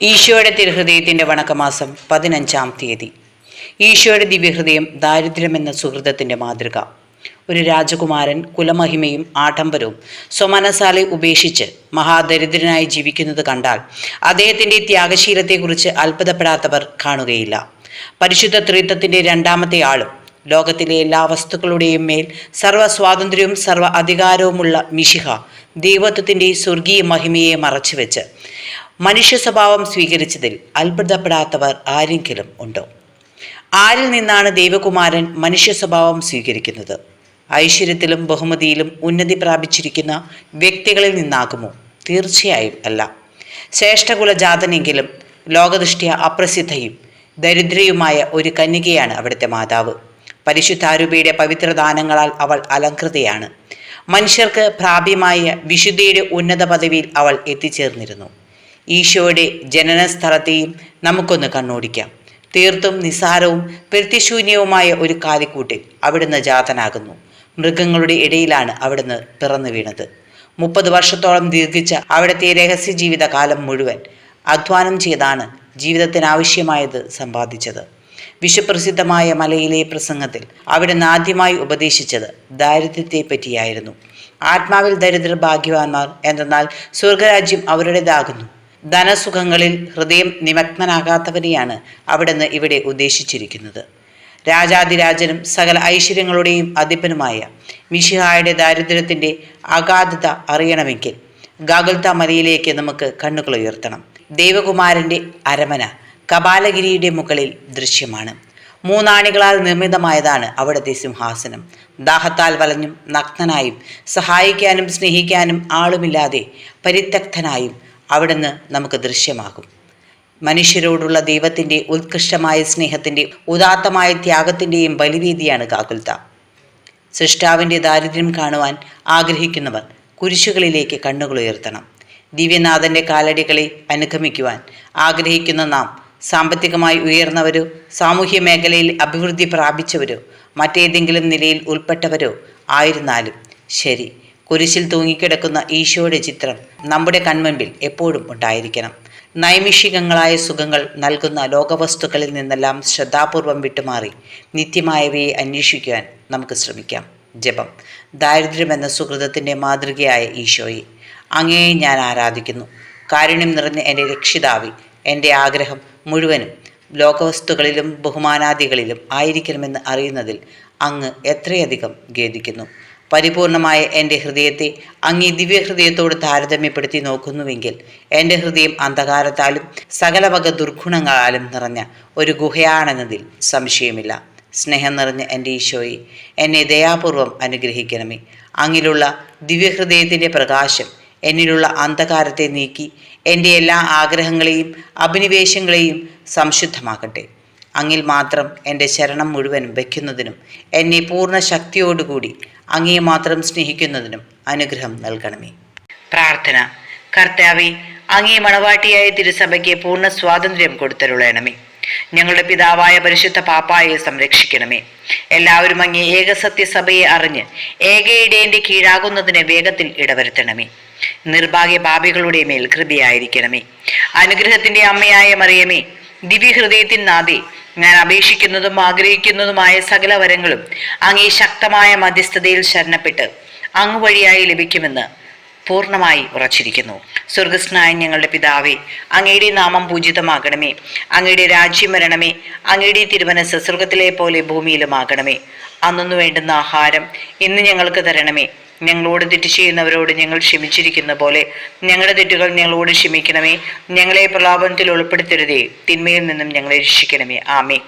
ഈശോയുടെ തിരുഹൃദയത്തിന്റെ വണക്കമാസം പതിനഞ്ചാം തീയതി. ഈശോയുടെ ദിവ്യഹൃദയം ദാരിദ്ര്യമെന്ന സുഹൃതത്തിന്റെ മാതൃക. ഒരു രാജകുമാരൻ കുലമഹിമയും ആഡംബരവും സ്വമനസാലെ ഉപേക്ഷിച്ച് മഹാദരിദ്രനായി ജീവിക്കുന്നത് കണ്ടാൽ അദ്ദേഹത്തിന്റെ ത്യാഗശീലത്തെക്കുറിച്ച് അത്ഭുതപ്പെടാത്തവർ കാണുകയില്ല. പരിശുദ്ധ ത്രിത്വത്തിന്റെ രണ്ടാമത്തെ ആളും ലോകത്തിലെ എല്ലാ വസ്തുക്കളുടെയും മേൽ സർവ സ്വാതന്ത്ര്യവും സർവ അധികാരവുമുള്ള മിശിഹ ദൈവത്വത്തിന്റെ സ്വർഗീയ മഹിമയെ മറച്ചുവെച്ച് മനുഷ്യ സ്വഭാവം സ്വീകരിച്ചതിൽ അത്ഭുതപ്പെടാത്തവർ ആരെങ്കിലും ഉണ്ടോ? ആരിൽ നിന്നാണ് ദേവകുമാരൻ മനുഷ്യ സ്വഭാവം സ്വീകരിക്കുന്നത്? ഐശ്വര്യത്തിലും ബഹുമതിയിലും ഉന്നതി പ്രാപിച്ചിരിക്കുന്ന വ്യക്തികളിൽ നിന്നാകുമോ? തീർച്ചയായും അല്ല. ശ്രേഷ്ഠകുലജാതനെങ്കിലും ലോകദൃഷ്ടിയ അപ്രസിദ്ധയും ദരിദ്രയുമായ ഒരു കന്യകയാണ് അവിടുത്തെ മാതാവ്. പരിശുദ്ധാരൂപയുടെ പവിത്രദാനങ്ങളാൽ അവൾ അലങ്കൃതയാണ് മനുഷ്യർക്ക് പ്രാപ്യമായ വിശുദ്ധിയുടെ ഉന്നത പദവിയിൽ അവൾ എത്തിച്ചേർന്നിരുന്നു. ഈശോയുടെ ജനന സ്ഥലത്തെയും നമുക്കൊന്ന് കണ്ണോടിക്കാം. തീർത്തും നിസാരവും പ്രത്യശൂന്യവുമായ ഒരു കാലിക്കൂട്ടിൽ അവിടുന്ന് ജാതനാകുന്നു. മൃഗങ്ങളുടെ ഇടയിലാണ് അവിടുന്ന് പിറന്നു വീണത്. മുപ്പത് വർഷത്തോളം ദീർഘിച്ച അവിടുത്തെ രഹസ്യ ജീവിതകാലം മുഴുവൻ അധ്വാനം ചെയ്താണ് ജീവിതത്തിനാവശ്യമായത് സമ്പാദിച്ചത്. വിശ്വപ്രസിദ്ധമായ മലയിലെ പ്രസംഗത്തിൽ അവിടുന്ന് ആദ്യമായി ഉപദേശിച്ചത് ദാരിദ്ര്യത്തെ പറ്റിയായിരുന്നു ആത്മാവിൽ ദരിദ്ര ഭാഗ്യവാന്മാർ എന്തെന്നാൽ സ്വർഗരാജ്യം അവരുടേതാകുന്നു. ധനസുഖങ്ങളിൽ ഹൃദയം നിമഗ്നനാകാത്തവനെയാണ് അവിടുന്ന് ഇവിടെ ഉദ്ദേശിച്ചിരിക്കുന്നത്. രാജാതിരാജനും സകല ഐശ്വര്യങ്ങളുടെയും അധിപനുമായ മിഷിഹായുടെ ദാരിദ്ര്യത്തിന്റെ അഗാധത അറിയണമെങ്കിൽ ഗാഗുൽത്ത മലയിലേക്ക് നമുക്ക് കണ്ണുകൾ ഉയർത്തണം. ദേവകുമാരന്റെ അരമന കപാലഗിരിയുടെ മുകളിൽ ദൃശ്യമാണ്. മൂന്നാണികളാൽ നിർമ്മിതമായതാണ് അവിടുത്തെ സിംഹാസനം. ദാഹത്താൽ വലഞ്ഞും നഗ്നനായും സഹായിക്കാനും സ്നേഹിക്കാനും ആളുമില്ലാതെ പരിത്യക്തനായും അവിടുന്ന് നമുക്ക് ദൃശ്യമാകും. മനുഷ്യരോടുള്ള ദൈവത്തിന്റെ ഉത്കൃഷ്ടമായ സ്നേഹത്തിന്റെ ഉദാത്തമായ ത്യാഗത്തിന്റെയും ബലിവീതിയാണ് കാകുൽത സൃഷ്ടാവിന്റെ ദാരിദ്ര്യം കാണുവാൻ ആഗ്രഹിക്കുന്നവർ കുരിശുകളിലേക്ക് കണ്ണുകൾ ഉയർത്തണം ദിവ്യനാഥന്റെ കാലടികളെ അനുഗമിക്കുവാൻ ആഗ്രഹിക്കുന്ന നാം സാമ്പത്തികമായി ഉയർന്നവരോ സാമൂഹ്യ മേഖലയിൽ അഭിവൃദ്ധി പ്രാപിച്ചവരോ മറ്റേതെങ്കിലും നിലയിൽ ഉൾപ്പെട്ടവരോ ആയിരുന്നാലും ശരി. കുരിശിൽ തൂങ്ങിക്കിടക്കുന്ന ഈശോയുടെ ചിത്രം നമ്മുടെ കൺമുൻപിൽ എപ്പോഴും ഉണ്ടായിരിക്കണം. നൈമിഷികങ്ങളായ സുഖങ്ങൾ നൽകുന്ന ലോകവസ്തുക്കളിൽ നിന്നെല്ലാം ശ്രദ്ധാപൂർവം വിട്ടുമാറി നിത്യമായവയെ അന്വേഷിക്കുവാൻ നമുക്ക് ശ്രമിക്കാം. ജപം. ദാരിദ്ര്യമെന്ന സുഹൃതത്തിന്റെ മാതൃകയായ ഈശോയെ. അങ്ങയെ ഞാൻ ആരാധിക്കുന്നു. കാരുണ്യം നിറഞ്ഞ എന്റെ രക്ഷിതാവി എന്റെ ആഗ്രഹം മുഴുവനും ലോകവസ്തുക്കളിലും ബഹുമാനാദികളിലും ആയിരിക്കണമെന്ന് അറിയുന്നതിൽ അങ്ങ് എത്രയധികം ഖേദിക്കുന്നു. പരിപൂർണമായ എന്റെ ഹൃദയത്തെ അങ്ങേ ദിവ്യഹൃദയത്തോട് താരതമ്യപ്പെടുത്തി നോക്കുന്നുവെങ്കിൽ എന്റെ ഹൃദയം അന്ധകാരത്താലും സകലവക ദുർഗുണങ്ങളാലും നിറഞ്ഞ ഒരു ഗുഹയാണെന്നതിൽ സംശയമില്ല. സ്നേഹം നിറഞ്ഞ എന്റെ ഈശോയെ എന്നെ ദയാപൂർവം അനുഗ്രഹിക്കണമേ. അങ്ങിലുള്ള ദിവ്യഹൃദയത്തിന്റെ പ്രകാശം എന്നിലുള്ള അന്ധകാരത്തെ നീക്കി എന്റെ എല്ലാ ആഗ്രഹങ്ങളെയും അഭിനിവേശങ്ങളെയും സംശുദ്ധമാക്കട്ടെ. അങ്ങിൽ മാത്രം എന്റെ ശരണം മുഴുവനും വയ്ക്കുന്നതിനും എന്നെ പൂർണ ശക്തിയോടുകൂടി അങ്ങേ മാത്രം സ്നേഹിക്കുന്നതിനും അനുഗ്രഹം നൽകണമേ. പ്രാർത്ഥന. കർത്താവെ അങ്ങേ മണവാട്ടിയായ തിരുസഭയ്ക്ക് പൂർണ സ്വാതന്ത്ര്യം കൊടുത്തരുളയണമേ ഞങ്ങളുടെ പിതാവായ പരിശുദ്ധ പാപ്പായെ സംരക്ഷിക്കണമേ. എല്ലാവരും അങ്ങേ ഏകസത്യസഭയെ അറിഞ്ഞ് ഏകയിടേന്റെ കീഴാകുന്നതിന് വേഗത്തിൽ ഇടവരുത്തണമേ. നിർഭാഗ്യ പാപികളുടെ മേൽ കൃപയായിരിക്കണമേ. അനുഗ്രഹത്തിന്റെ അമ്മയായ മറിയമേ ദിവ്യഹൃദയത്തിൻ നാദേ ഞാൻ അപേക്ഷിക്കുന്നതും ആഗ്രഹിക്കുന്നതുമായ സകല വരങ്ങളും അങ്ങേ ശക്തമായ മധ്യസ്ഥതയിൽ ശരണപ്പെട്ട് അങ്ങ് വഴിയായി ലഭിക്കുമെന്ന് പൂർണമായി ഉറച്ചിരിക്കുന്നു. സ്വർഗസ്നായ ഞങ്ങളുടെ പിതാവേ അങ്ങയുടെ നാമം പൂജിതമാകണമേ. അങ്ങയുടെ രാജ്യം വരണമേ. അങ്ങയുടെ തിരുവനസ് സ്വർഗത്തിലെ പോലെ ഭൂമിയിലുമാകണമേ. അന്നു വേണ്ടുന്ന ആഹാരം ഇന്ന് ഞങ്ങൾക്ക് തരണമേ. ഞങ്ങളോട് തെറ്റ് ചെയ്യുന്നവരോട് ഞങ്ങൾ ക്ഷമിച്ചിരിക്കുന്ന പോലെ ഞങ്ങളുടെ തെറ്റുകൾ ഞങ്ങളോട് ക്ഷമിക്കണമേ. ഞങ്ങളെ പ്രലാപനത്തിൽ ഉൾപ്പെടുത്തരുതേ തിന്മയിൽ നിന്നും ഞങ്ങളെ രക്ഷിക്കണമേ. ആമേ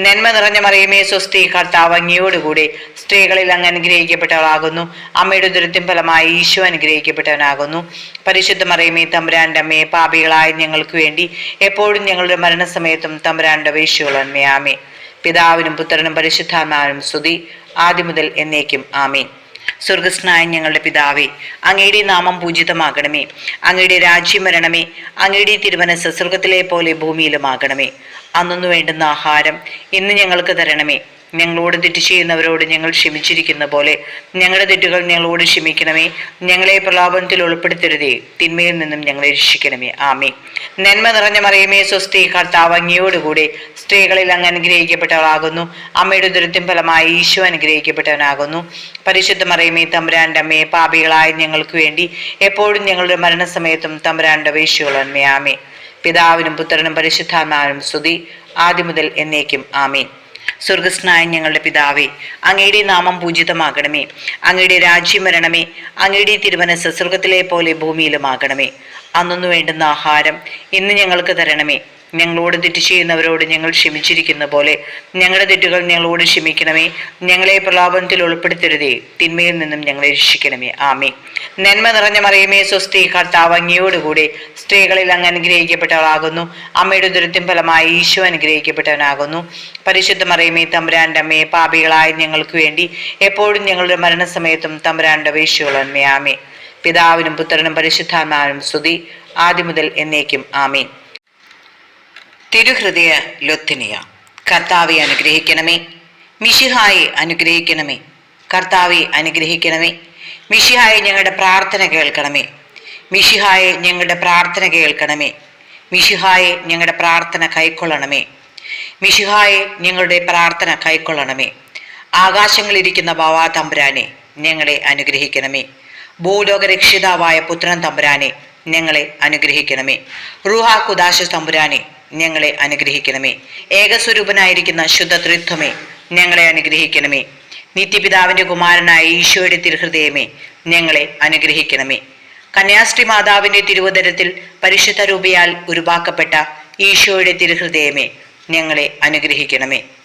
നന്മ നിറഞ്ഞ മറിയമേ സ്വസ്തി കർത്താവ് അങ്ങയോടുകൂടെ സ്ത്രീകളിൽ അങ്ങ് അനുഗ്രഹിക്കപ്പെട്ടവളാകുന്നു. അമ്മയുടെ ദുരിതം ഫലമായി ഈശോ അനുഗ്രഹിക്കപ്പെട്ടവനാകുന്നു. പരിശുദ്ധ മറിയമേ തമ്പുരാന്റെ അമ്മയെ പാപികളായ ഞങ്ങൾക്ക് വേണ്ടി എപ്പോഴും ഞങ്ങളുടെ മരണസമയത്തും തമ്പുരാന്റെ വേശുകളന്മേ ആമേ പിതാവിനും പുത്രനും പരിശുദ്ധാത്മാവിനും സ്തുതി. ആദ്യം മുതൽ എന്നേക്കും ആമീൻ. സ്വർഗസ്നായ ഞങ്ങളുടെ പിതാവേ അങ്ങയുടെ നാമം പൂജിതമാകണമേ. അങ്ങയുടെ രാജ്യം വരണമേ. അങ്ങയുടെ തിരുവനസ് സ്വർഗത്തിലെ പോലെ ഭൂമിയിലുമാകണമേ. അന്നു വേണ്ടുന്ന ആഹാരം ഇന്ന് ഞങ്ങൾക്ക് തരണമേ. ഞങ്ങളോട് തെറ്റ് ചെയ്യുന്നവരോട് ഞങ്ങൾ ക്ഷമിച്ചിരിക്കുന്ന പോലെ ഞങ്ങളുടെ തെറ്റുകൾ ഞങ്ങളോട് ക്ഷമിക്കണമേ. ഞങ്ങളെ പ്രലാപനത്തിൽ ഉൾപ്പെടുത്തരുതേ തിന്മയിൽ നിന്നും ഞങ്ങളെ രക്ഷിക്കണമേ. ആമേ നന്മ നിറഞ്ഞ മറിയമേ സ്വസ്തി കർത്താവ് അങ്ങയോടുകൂടെ സ്ത്രീകളിൽ അങ്ങ് അനുഗ്രഹിക്കപ്പെട്ടവളാകുന്നു. അമ്മയുടെ ദുരിതം ഫലമായി ഈശോ അനുഗ്രഹിക്കപ്പെട്ടവനാകുന്നു. പരിശുദ്ധ മറിയമേ തമ്പുരാന്റെ അമ്മയെ പാപികളായ ഞങ്ങൾക്ക് വേണ്ടി എപ്പോഴും ഞങ്ങളുടെ മരണസമയത്തും തമ്പുരാന്റെ വേശുകളന്മേ ആമേ പിതാവിനും പുത്രനും പരിശുദ്ധാത്മാവിനും സ്തുതി. ആദ്യം മുതൽ എന്നേക്കും ആമീൻ. സ്വർഗസ്നായ ഞങ്ങളുടെ പിതാവേ അങ്ങയുടെ നാമം പൂജിതമാകണമേ. അങ്ങയുടെ രാജ്യം വരണമേ. അങ്ങയുടെ തിരുമനസ് സ്വർഗത്തിലെ പോലെ ഭൂമിയിലുമാകണമേ. അന്നു വേണ്ടുന്ന ആഹാരം ഇന്ന് ഞങ്ങൾക്ക് തരണമേ. ഞങ്ങളോട് തെറ്റ് ചെയ്യുന്നവരോട് ഞങ്ങൾ ക്ഷമിച്ചിരിക്കുന്ന പോലെ ഞങ്ങളുടെ തെറ്റുകൾ ഞങ്ങളോട് ക്ഷമിക്കണമേ. ഞങ്ങളെ പ്രലാപനത്തിൽ ഉൾപ്പെടുത്തരുതേ. തിന്മയിൽ നിന്നും ഞങ്ങളെ രക്ഷിക്കണമേ. ആമേ നന്മ നിറഞ്ഞ മറിയമേ സ്വസ്തി കർത്താവ് അങ്ങയോടുകൂടെ സ്ത്രീകളിൽ അങ്ങ് അനുഗ്രഹിക്കപ്പെട്ടവളാകുന്നു. അമ്മയുടെ ദുരിതം ഫലമായി ഈശോ അനുഗ്രഹിക്കപ്പെട്ടവനാകുന്നു. പരിശുദ്ധ മറിയമേ തമ്പുരാന്റെ അമ്മയെ പാപികളായ ഞങ്ങൾക്ക് വേണ്ടി എപ്പോഴും ഞങ്ങളുടെ മരണസമയത്തും തമ്പുരാന്റെ വേശുകളന്മേ ആമേ പിതാവിനും പുത്രനും പരിശുദ്ധാത്മാവിനും സ്തുതി. ആദ്യം മുതൽ എന്നേക്കും ആമീൻ. തിരുഹൃദയ ലൊത്തിനിയ കർത്താവെ അനുഗ്രഹിക്കണമേ. മിഷിഹായെ അനുഗ്രഹിക്കണമേ. കർത്താവെ അനുഗ്രഹിക്കണമേ. മിഷിഹായെ ഞങ്ങളുടെ പ്രാർത്ഥന കേൾക്കണമേ. മിഷിഹായെ ഞങ്ങളുടെ പ്രാർത്ഥന കേൾക്കണമേ. മിഷിഹായെ ഞങ്ങളുടെ പ്രാർത്ഥന കൈക്കൊള്ളണമേ. മിഷിഹായെ ഞങ്ങളുടെ പ്രാർത്ഥന കൈക്കൊള്ളണമേ. ആകാശങ്ങളിരിക്കുന്ന ബാവാ തമ്പുരാനെ ഞങ്ങളെ അനുഗ്രഹിക്കണമേ. ഭൂലോക രക്ഷിതാവായ പുത്രൻ തമ്പുരാനെ ഞങ്ങളെ അനുഗ്രഹിക്കണമേ. റുഹാ കുദാശ തമ്പുരാനെ ഞങ്ങളെ അനുഗ്രഹിക്കണമേ. ഏകസ്വരൂപനായിരിക്കുന്ന ശുദ്ധ ത്രിത്വമേ ഞങ്ങളെ അനുഗ്രഹിക്കണമേ. നിത്യപിതാവിന്റെ കുമാരനായ ഈശോയുടെ തിരുഹൃദയമേ ഞങ്ങളെ അനുഗ്രഹിക്കണമേ. കന്യാസ്ത്രീ മാതാവിന്റെ തിരുവതരത്തിൽ പരിശുദ്ധ രൂപയാൽ ഉരുവാക്കപ്പെട്ട ഈശോയുടെ തിരുഹൃദയമേ ഞങ്ങളെ അനുഗ്രഹിക്കണമേ.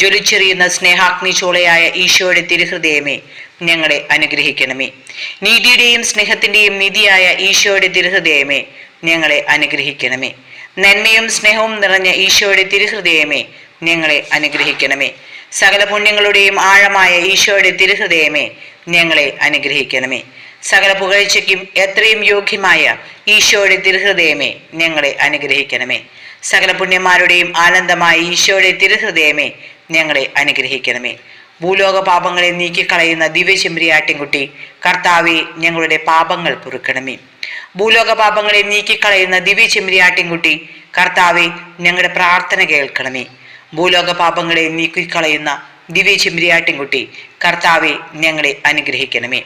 ജ്വലിച്ചെറിയുന്ന സ്നേഹാഗ്നി ചോളയായ ഈശോയുടെ തിരുഹൃദയമേ ഞങ്ങളെ അനുഗ്രഹിക്കണമേ. നീതിയുടെയും സ്നേഹത്തിന്റെയും നിധിയായ ഈശോയുടെ തിരുഹൃദയമേ ഞങ്ങളെ അനുഗ്രഹിക്കണമേ. നന്മയും സ്നേഹവും നിറഞ്ഞ ഈശോയുടെ തിരുഹൃദയമേ ഞങ്ങളെ അനുഗ്രഹിക്കണമേ. സകല പുണ്യങ്ങളുടെയും ആഴമായ ഈശോയുടെ തിരുഹൃദയമേ ഞങ്ങളെ അനുഗ്രഹിക്കണമേ. സകല പുകഴ്ചയ്ക്കും എത്രയും യോഗ്യമായ ഈശോയുടെ തിരുഹൃദയമേ ഞങ്ങളെ അനുഗ്രഹിക്കണമേ. സകല പുണ്യന്മാരുടെയും ആനന്ദമായ ഈശോയുടെ തിരുഹൃദയമേ ഞങ്ങളെ അനുഗ്രഹിക്കണമേ. ഭൂലോക പാപങ്ങളെ നീക്കിക്കളയുന്ന ദിവ്യ ആട്ടിൻകുട്ടി കർത്താവെ ഞങ്ങളുടെ പാപങ്ങൾ പൊറുക്കണമേ. ഭൂലോക പാപങ്ങളെ നീക്കിക്കളയുന്ന ദിവ്യ ആട്ടിൻകുട്ടി കർത്താവെ ഞങ്ങളുടെ പ്രാർത്ഥന കേൾക്കണമേ. ഭൂലോക പാപങ്ങളെ നീക്കിക്കളയുന്ന ദിവ്യ ആട്ടിൻകുട്ടി കർത്താവെ ഞങ്ങളെ അനുഗ്രഹിക്കണമേ.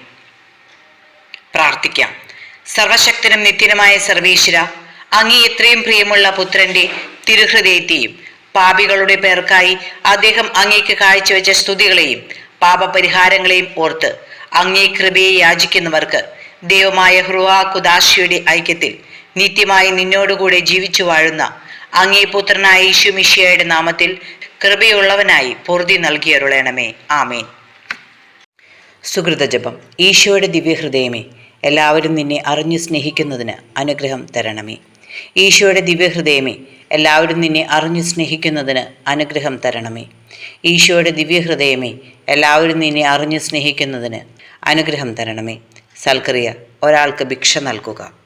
പ്രാർത്ഥിക്കാം. സർവശക്തനും നിത്യനുമായ സർവേശ്വര അങ്ങേ എത്രയും പ്രിയമുള്ള പുത്രന്റെ തിരുഹൃദയത്തെയും പാപികളുടെ പേർക്കായി അദ്ദേഹം അങ്ങേക്ക് കാഴ്ചവെച്ച സ്തുതികളെയും പാപപരിഹാരങ്ങളെയും ഓർത്ത് അങ്ങേ കൃപയെ യാചിക്കുന്നവർക്ക് ദൈവമായ ഹ്രുവാ കുദാശിയുടെ ഐക്യത്തിൽ നിത്യമായി നിന്നോടുകൂടെ ജീവിച്ചു വാഴുന്ന അങ്ങേ പുത്രനായ യേശു മിഷിയയുടെ നാമത്തിൽ കൃപയുള്ളവനായി പൊറുതി നൽകിയരുളയണമേ ആമേൻ. സുഹൃത ജപം ഈശോയുടെ ദിവ്യഹൃദയമേ എല്ലാവരും നിന്നെ അറിഞ്ഞു സ്നേഹിക്കുന്നതിന് അനുഗ്രഹം തരണമേ. ഈശോയുടെ ദിവ്യഹൃദയമേ എല്ലാവരും നിന്നെ അറിഞ്ഞു സ്നേഹിക്കുന്നതിന് അനുഗ്രഹം തരണമേ. ഈശോയുടെ ദിവ്യഹൃദയമേ എല്ലാവരും നിന്നെ അറിഞ്ഞു സ്നേഹിക്കുന്നതിന് അനുഗ്രഹം തരണമേ. സൽക്രിയ ഒരാൾക്ക് ഭിക്ഷ നൽകുക.